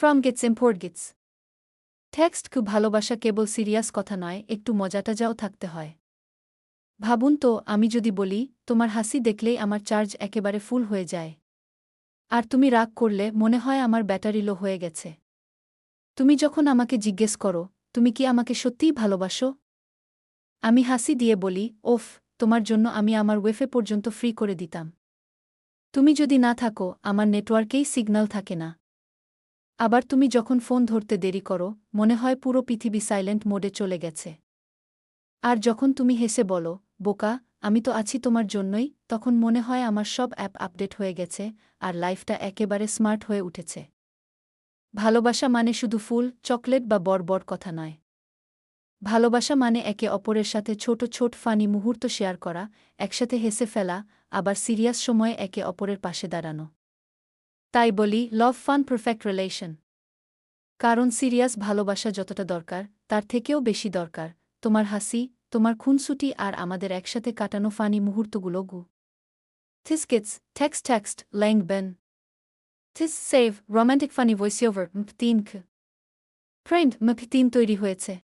From gates import gates text খুব ভালোবাসা কেবল serious কথা নয় একটু মজাটা যাও থাকতে হয় ভাবুন তো আমি যদি বলি তোমার হাসি দেখলেই আমার চার্জ একেবারে ফুল হয়ে যায় আর তুমি রাগ করলে মনে হয় আমার ব্যাটারি লো হয়ে গেছে তুমি যখন আমাকে জিজ্ঞেস করো তুমি কি আমাকে সত্যিই ভালোবাসো আমি হাসি দিয়ে বলি ওফ তোমার জন্য আমি আমার ওয়েফে পর্যন্ত ফ্রি করে দিতাম তুমি যদি না থাকো আমার নেটওয়ার্কেই সিগন্যাল থাকে না আবার তুমি যখন ফোন ধরতে দেরি করো, মনে হয় পুরো পৃথিবী সাইলেন্ট মোডে চলে গেছে। আর যখন তুমি হেসে বলো, বোকা, আমি তো আছি তোমার জন্যই, তখন মনে হয় আমার সব অ্যাপ আপডেট হয়ে গেছে আর লাইফটা একেবারে স্মার্ট হয়ে উঠেছে। ভালোবাসা মানে শুধু ফুল, চকলেট বা বড় কথা নয়। ভালোবাসা মানে একে অপরের সাথে ছোট ছোট, ফানি মুহূর্ত শেয়ার করা, একসাথে হেসে ফেলা, আবার সিরিয়াস সময়ে একে অপরের পাশে দাঁড়ানো। তাই বলি লভ ফান পারফেক্ট রিলেশন কারণ সিরিয়াস ভালোবাসা যতটা দরকার, তার থেকেও বেশি দরকার। তোমার হাসি, তোমার খুনসুটি আর আমাদের একসাথে কাটানো ফানি মুহূর্তগুলো গু। থিস কিটস টেক্সট ল্যাং Ben this save romantic funny voice over তিন ফ্রেন্ড মফি তিন তৈরি হয়েছে।